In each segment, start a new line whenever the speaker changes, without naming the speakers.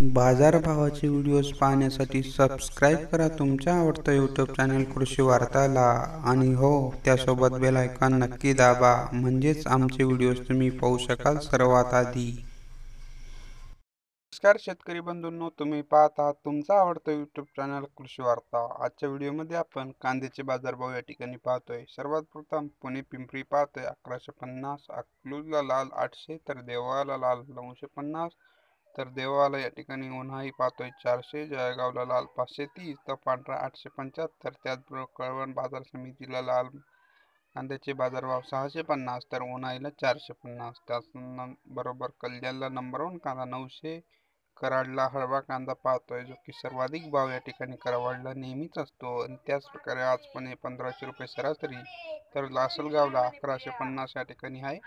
बाजारभावाचे videos पाहण्यासाठी subscribe करा तुमच्या आवडतं यूट्यूब चॅनल कृषी वार्ताला. आणि हो त्यासोबत बेल आयकॉन नक्की दाबा. म्हणजेच आमचे व्हिडिओज तुम्ही पाहू शकाल सर्वात आधी. नमस्कार शेतकरी बंधूंनो तुम्ही पाहता तुमचा आवडतं यूट्यूब चॅनल कृषी वार्ता. आजच्या व्हिडिओमध्ये आपण कांद्याचे बाजारभाव या ठिकाणी पाहतोय. सर्वात प्रथम पुणे पिंपरी पाहतोय. अकराशे पन्नास अकलूजला लाल आठशे तर देवाला लाल नऊशे पन्नास तर देवाला या ठिकाणी उन्हाळी पाहतोय. चारशे जळगावला लाल पाचशे तीस तर पांढरा आठशे पंच्याहत्तर. त्याचबरोबर कळवण बाजार समितीला लाल कांद्याचे बाजारभाव सहाशे पन्नास तर उन्हाळीला चारशे पन्नास. त्याच बरोबर कल्याणला नंबर वन कांदा नऊशे कराडला हळवा कांदा पाहतोय जो की सर्वाधिक भाव या ठिकाणी कराडला नेहमीच असतो. आणि त्याच प्रकारे आज पण पंधराशे रुपये सरासरी तर लासलगावला अकराशे पन्नास या ठिकाणी आहे.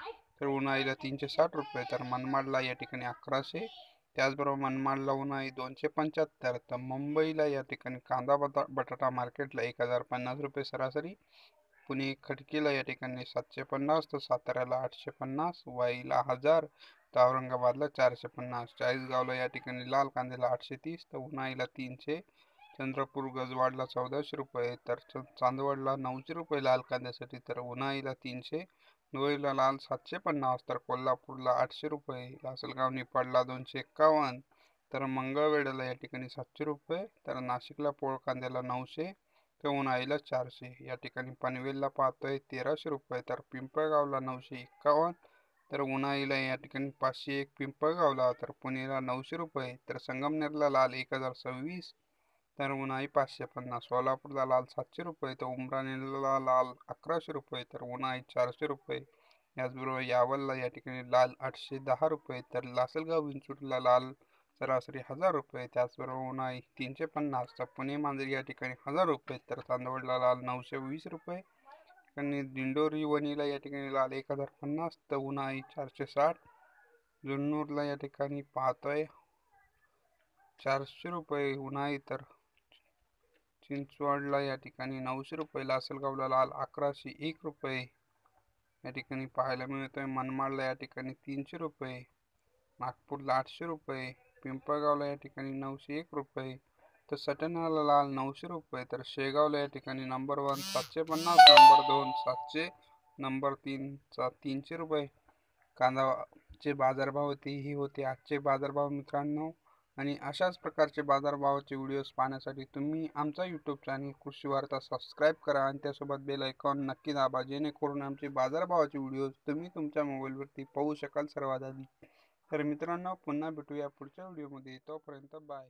तर उन्हाळीला तीनशे साठ रुपये तर मनमाडला या ठिकाणी अकराशे त्याचबरोबर मनमाडला उन्हाळी दोनशे पंच्याहत्तर. तर मुंबईला या ठिकाणी कांदा बटा बटाटा मार्केटला एक हजार पन्नास रुपये सरासरी. पुणे खडकीला या ठिकाणी सातशे पन्नास तर साताऱ्याला आठशे पन्नास वाईला हजार तर औरंगाबादला चारशे पन्नास. चाळीसगावला या ठिकाणी लाल कांद्याला आठशे तीस तर उन्हाळीला तीनशे. चंद्रपूर गजवाडला चौदाशे रुपये तर चांदवडला नऊशे रुपये लाल कांद्यासाठी तर उन्हाळीला तीनशे. धुळेला लाल सातशे पन्नास तर कोल्हापूरला आठशे रुपये लासलगाव निपाडला दोनशे एक्कावन्न तर मंगळवेढ्याला या ठिकाणी सातशे रुपये तर नाशिकला पोळ कांद्याला नऊशे तर उन्हाळीला चारशे या ठिकाणी पनवेलला पाहतोय तेराशे रुपये तर पिंपळगावला नऊशे एक्कावन्न तर उन्हाळीला या ठिकाणी पाचशे एक पिंपळगावला तर पुणेला नऊशे रुपये तर संगमनेरला लाल एक हजार सव्वीस तर उन्हाळी पाचशे पन्नास सोलापूरला लाल सातशे रुपये तर उमराणीला लाल अकराशे रुपये तर उन्हाळी चारशे रुपये. याचबरोबर यावलला या ठिकाणी लाल आठशे दहा रुपये तर लासलगाव विंचूरला लाल सरासरी हजार रुपये त्याचबरोबर उन्हाळी तीनशे पन्नास तर पुणे मांजर या ठिकाणी हजार रुपये तर चांदवडला लाल नऊशे वीस रुपये. आणि दिंडोरी वणीला या ठिकाणी लाल एक हजार पन्नास तर उन्हाळी चारशे साठ. जुन्नूरला या ठिकाणी पाहतोय चारशे रुपये उन्हाळी तर चिंचवडला या ठिकाणी. नऊशे रुपये लासलगावला लाल अकराशे एक रुपये या ठिकाणी पाहायला मिळतोय. मनमाडला या ठिकाणी तीनशे रुपये नागपूरला आठशे रुपये पिंपळगावला या ठिकाणी नऊशे एक रुपये तर सटनाला लाल नऊशे रुपये तर शेगावला या ठिकाणी नंबर वन सातशे पन्नास नंबर दोन सातशे नंबर तीनचा तीनशे रुपये. कांदाचे बाजारभाव होते ही होते आजचे बाजारभाव मित्रांनो. आणि अशाच प्रकारचे बाजारभावाचे व्हिडिओज पाहण्यासाठी तुम्ही आमचा यूट्यूब चॅनल कृषी वार्ता सबस्क्राईब करा आणि त्यासोबत बेल आयकॉन नक्की दाबा जेणेकरून आमचे बाजारभावाचे व्हिडिओज तुम्ही तुमच्या मोबाईलवरती पाहू शकाल सर्वात आधी. तर मित्रांनो पुन्हा भेटूया पुढच्या व्हिडिओमध्ये. तोपर्यंत बाय